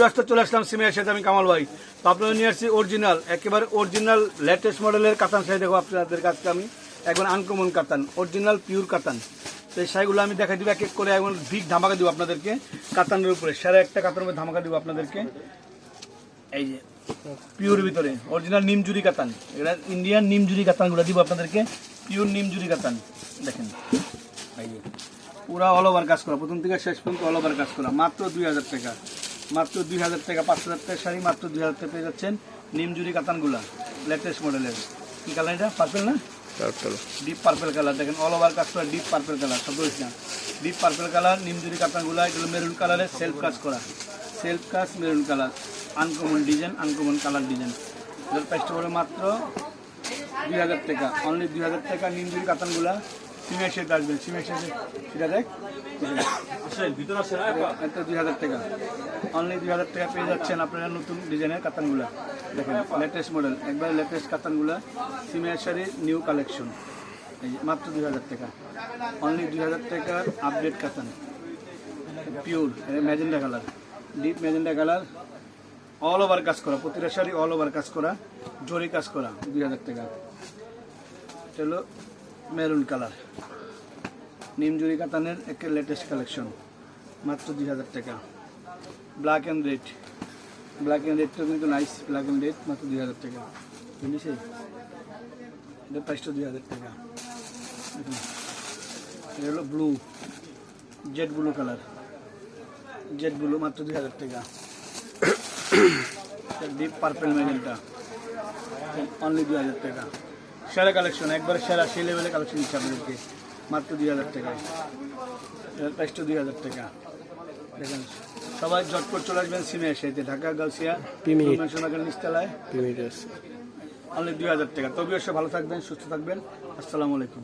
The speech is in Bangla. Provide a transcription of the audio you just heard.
ব্যস্ত চলে আসলাম সিমের সাথে আমি কামাল ভাই। তো আপনারা নিয়ে আসছি অরিজিনাল একেবারে অরিজিনাল লেটেস্ট মডেলের কাতান শাড়ি দেখো আপনাদের কাছে আমি। একবার আনকমন কাতান অরিজিনাল পিওর কাতান। তো এই শাড়িগুলো আমি দেখাই দিব, এক এক করে একবার বিগ ধামাকা দিব আপনাদেরকে কাতানের উপরে। সাড়ে একটা কাতানের উপরে ধামাকা দিব আপনাদেরকে। এই যে পিওর ভিতরে অরিজিনাল নিমজুরি কাতান। এটা ইন্ডিয়ান নিমজুরি কাতানগুলো দিব আপনাদেরকে পিওর নিমজুরি কাতান। দেখেন, এই যে, পুরা অল ওভার কাজ করা, প্রথম থেকে শেষ পর্যন্ত অল ওভার কাজ করা, মাত্র দুই হাজার টাকা। মাত্র দুই হাজার টাকা পাঁচ হাজার টাকা শাড়ি মাত্র দুই হাজার টাকা পেয়ে যাচ্ছেন নিমজুরি কাতানগুলা লেটেস্ট মডেলের কি কালার এটা? পার্পেল না? ডিপ পার্পেল কালার দেখেন অল ওভার কাজ করা ডিপ পার্পেল কালার সব না। ডিপ পার্পেল কালার নিমজুরি কাতানগুলা এগুলো মেরুন কালারের সেলফ কাজ করা। সেলফ কাজ maroon colour uncommon design uncommon colour design এটার প্রাইসটা পড়ে মাত্র দুই হাজার টাকা অনলি দুই হাজার টাকা নিমজুরি কাতানগুলা। সিমের সেট আসবে সিমের সেট দেখ। একটা দুই হাজার টাকা। অনলি দুই হাজার টাকা পেয়ে যাচ্ছেন আপনারা নতুন ডিজাইনের কাতানগুলা। দেখেন লেটেস্ট মডেল একবার লেটেস্ট কাতানগুলা সিমের শাড়ির নিউ কালেকশন এই মাত্র দুই হাজার টাকা। অনলি দুই হাজার টাকার আপডেট কাতান। Pure magenta colour deep magenta colour all over কাজ করা। প্রতিটা শাড়ি অল ওভার কাজ করা। জরি কাজ করা দুই হাজার টাকা। এটা হলো মেরুন কালার। নিমজুরি কাতানের একটা লেটেস্ট কালেকশন মাত্র দুই হাজার টাকা। Black and red black and রেডটা কিন্তু নাইস ব্ল্যাক অ্যান্ড রেড মাত্র দুই হাজার টাকা। বুঝেছি এটা প্রাইসটা দুই হাজার টাকা। এটা হলো blue jade blue colour jade blue মাত্র দুই হাজার টাকা। ডিপ পার্পেল ম্যাজেন্টা অনলি দুই হাজার টাকা। সেরা কালেকশন একবার সেরা সেই লেভেলের কালেকশন দিচ্ছে আপনাদেরকে। মাত্র দুই হাজার টাকায়। প্রাইসটা দুই হাজার টাকা। দেখেন সবাই জটপট চলে আসবেন সিমে এসে। ঢাকা গাউসিয়া সোনাকার নিচতলায়। অনলি দুই হাজার টাকা। তবে ভালো থাকবেন সুস্থ থাকবেন। আসসালামু আলাইকুম।